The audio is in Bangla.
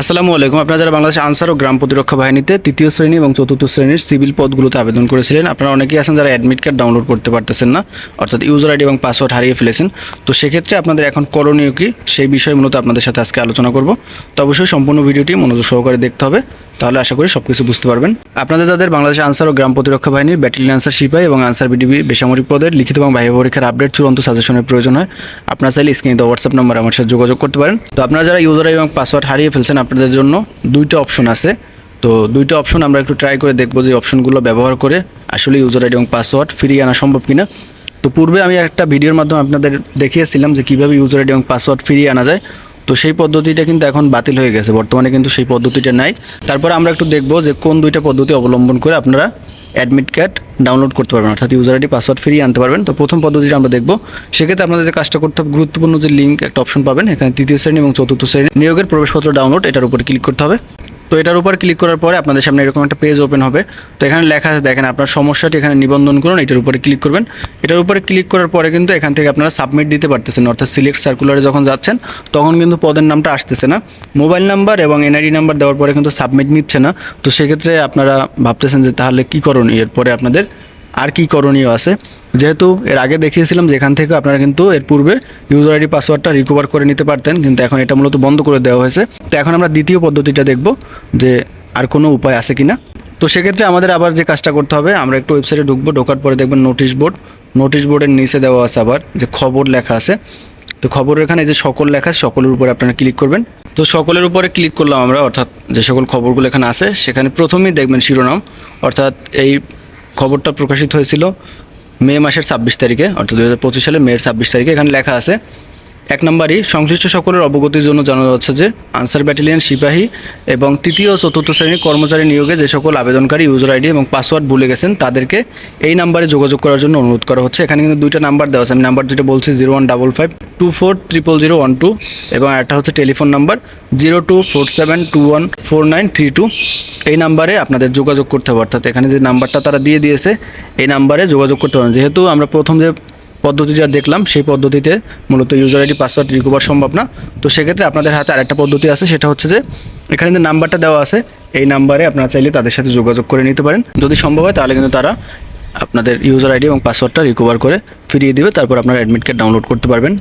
আসসালামু আলাইকুম। আপনারা যারা বাংলাদেশ আনসার ও গ্রাম প্রতিরক্ষা বাহিনীতে তৃতীয় শ্রেণি এবং চতুর্থ শ্রেণির সিভিল পদগুলোতে আবেদন করেছিলেন, আপনারা অনেকেই আছেন যারা অ্যাডমিট কার্ড ডাউনলোড করতে পারতেছেন না, অর্থাৎ ইউজার আইডি এবং পাসওয়ার্ড হারিয়ে ফেলেছেন। তো সেক্ষেত্রে আপনাদের এখন করণীয় কি? সেই বিষয়ে মূলত আপনাদের সাথে আজকে আলোচনা করব। তো অবশ্যই সম্পূর্ণ ভিডিওটি মনোযোগ সহকারে দেখতে হবে। তাহলে আশা করি সব কিছু বুঝতে পারবেন। আপনাদের তাদের বাংলাদেশ আনসার ও গ্রাম প্রতিরক্ষা বাহিনীর ব্যাটালিয়ন আনসার সিপাহী এবং আনসার বিডিবি বেসামরিক পদের লিখিত এবং বাহ্য পরীক্ষার আপডেট চূড়ান্ত সাজেশনের প্রয়োজন হয়, আপনারা চাইলে স্ক্রিনে হোয়াটসঅ্যাপ নাম্বার আমার সাথে যোগাযোগ করতে পারেন। তো আপনারা যারা ইউজার এবং পাসওয়ার্ড হারিয়ে ফেলছেন, আপনাদের জন্য দুইটা অপশন আছে। তো দুইটা অপশন আমরা একটু ট্রাই করে দেখব যে অপশনগুলো ব্যবহার করে আসলে ইউজার আইডি এবং পাসওয়ার্ড ফিরিয়ে আনা সম্ভব কিনা। তো পূর্বে আমি একটা ভিডিওর মাধ্যমে আপনাদের দেখিয়েছিলাম যে কীভাবে ইউজার আইডি এবং পাসওয়ার্ড ফিরিয়ে আনা যায়। তো সেই পদ্ধতিটা কিন্তু এখন বাতিল হয়ে গেছে। বর্তমানে কিন্তু সেই পদ্ধতিটা নাই। তারপরে আমরা একটু দেখব যে কোন দুইটা পদ্ধতি অবলম্বন করে আপনারা অ্যাডমিট কার্ড ডাউনলোড করতে পারবেন, অর্থাৎ ইউজার আইডি পাসওয়ার্ড ফিরিয়ে আনতে পারবেন। তো প্রথম পদ্ধতিটা আমরা দেখব। সেক্ষেত্রে আপনাদের যে কাজটা করতে হবে। গুরুত্বপূর্ণ যে লিঙ্ক একটা অপশন পাবেন, এখানে তৃতীয় শ্রেণি এবং চতুর্থ শ্রেণি। নিয়োগের প্রবেশপত্র ডাউনলোড এটার উপরে ক্লিক করতে হবে। তো এটার উপর ক্লিক করার পরে আপনাদের সামনে এরকম একটা পেজ ওপেন হবে। তো এখানে লেখা আছে, দেখেন আপনার সমস্যাটি এখানে নিবন্ধন করুন, এটার উপরে ক্লিক করবেন। এটার উপরে ক্লিক করার পরে কিন্তু এখান থেকে আপনারা সাবমিট দিতে পারতেছেন, অর্থাৎ সিলেক্ট সার্কুলারে যখন যাচ্ছেন, তখন কিন্তু পদের নামটা আসতেছে না। মোবাইল নাম্বার এবং এনআইডি নাম্বার দেওয়ার পরে কিন্তু সাবমিট নিচ্ছে না। তো সেক্ষেত্রে আপনারা ভাবতেছেন যে তাহলে কী করণীয়? এরপরে আপনাদের আর কি করণীয় আছে? যেহেতু এর আগে দেখিয়েছিলাম যেখান থেকে আপনারা কিন্তু এর পূর্বে ইউজার আইডি পাসওয়ার্ডটা রিকভার করে নিতে পারতেন, কিন্তু এখন এটা মূলত বন্ধ করে দেওয়া হয়েছে। তো এখন আমরা দ্বিতীয় পদ্ধতিটা দেখব। যে আর কোনো উপায় আছে কি না তো সেক্ষেত্রে আমাদের আবার যে কাজটা করতে হবে, আমরা একটু ওয়েবসাইটে ঢুকবো, ঢোকার পরে দেখবেন নোটিশ বোর্ড নোটিশ বোর্ডের নিচে দেওয়া আছে আবার যে খবর লেখা আছে। তো খবর এখানে যে সকল লেখা সকলের উপরে আপনারা ক্লিক করবেন। তো সকলের উপরে ক্লিক করলাম আমরা, অর্থাৎ যে সকল খবরগুলো এখানে আছে, সেখানে প্রথমেই দেখবেন শিরোনাম, অর্থাৎ এই খবরটা প্রকাশিত হয়েছিল মে মাসের ছাব্বিশ তারিখে, অর্থাৎ দু হাজার পঁচিশ সালে মের ছাব্বিশ তারিখে এখানে লেখা আছে। এক নম্বরই সংশ্লিষ্ট সকলের অবগতির জন্য জানা যাচ্ছে যে আনসার ব্যাটালিয়ন সিপাহী এবং তৃতীয় ও চতুর্থ শ্রেণির কর্মচারী নিয়োগে যে সকল আবেদনকারী ইউজার আইডি এবং পাসওয়ার্ড ভুলে গেছেন, তাদেরকে এই নাম্বারে যোগাযোগ করার জন্য অনুরোধ করা হচ্ছে। এখানে কিন্তু দুইটা নাম্বার দেওয়া আছে। আমি নাম্বার দুটো বলছি zero one double five two four triple zero one two এবং একটা হচ্ছে telephone number zero two four seven two one four nine three two এই নাম্বারে আপনাদের যোগাযোগ করতে হবে। অর্থাৎ এখানে যে নাম্বারটা তারা দিয়ে দিয়েছে, এই নাম্বারে যোগাযোগ করতে হবে। যেহেতু আমরা প্রথম যে পদ্ধতিটা দেখলাম, সেই পদ্ধতিতে মূলত ইউজার আইডি পাসওয়ার্ড রিকভার সম্ভব না। তো সেক্ষেত্রে আপনাদের হাতে আরেকটা পদ্ধতি আছে, সেটা হচ্ছে যে এখানে যে নাম্বারটা দেওয়া আছে, এই নাম্বারে আপনারা চাইলে তাদের সাথে যোগাযোগ করে নিতে পারেন। যদি সম্ভব হয়, তাহলে কিন্তু তারা আপনাদের ইউজার আইডি এবং পাসওয়ার্ডটা রিকভার করে ফিরিয়ে দিবে, তারপর আপনারা অ্যাডমিট কার্ড ডাউনলোড করতে পারবেন।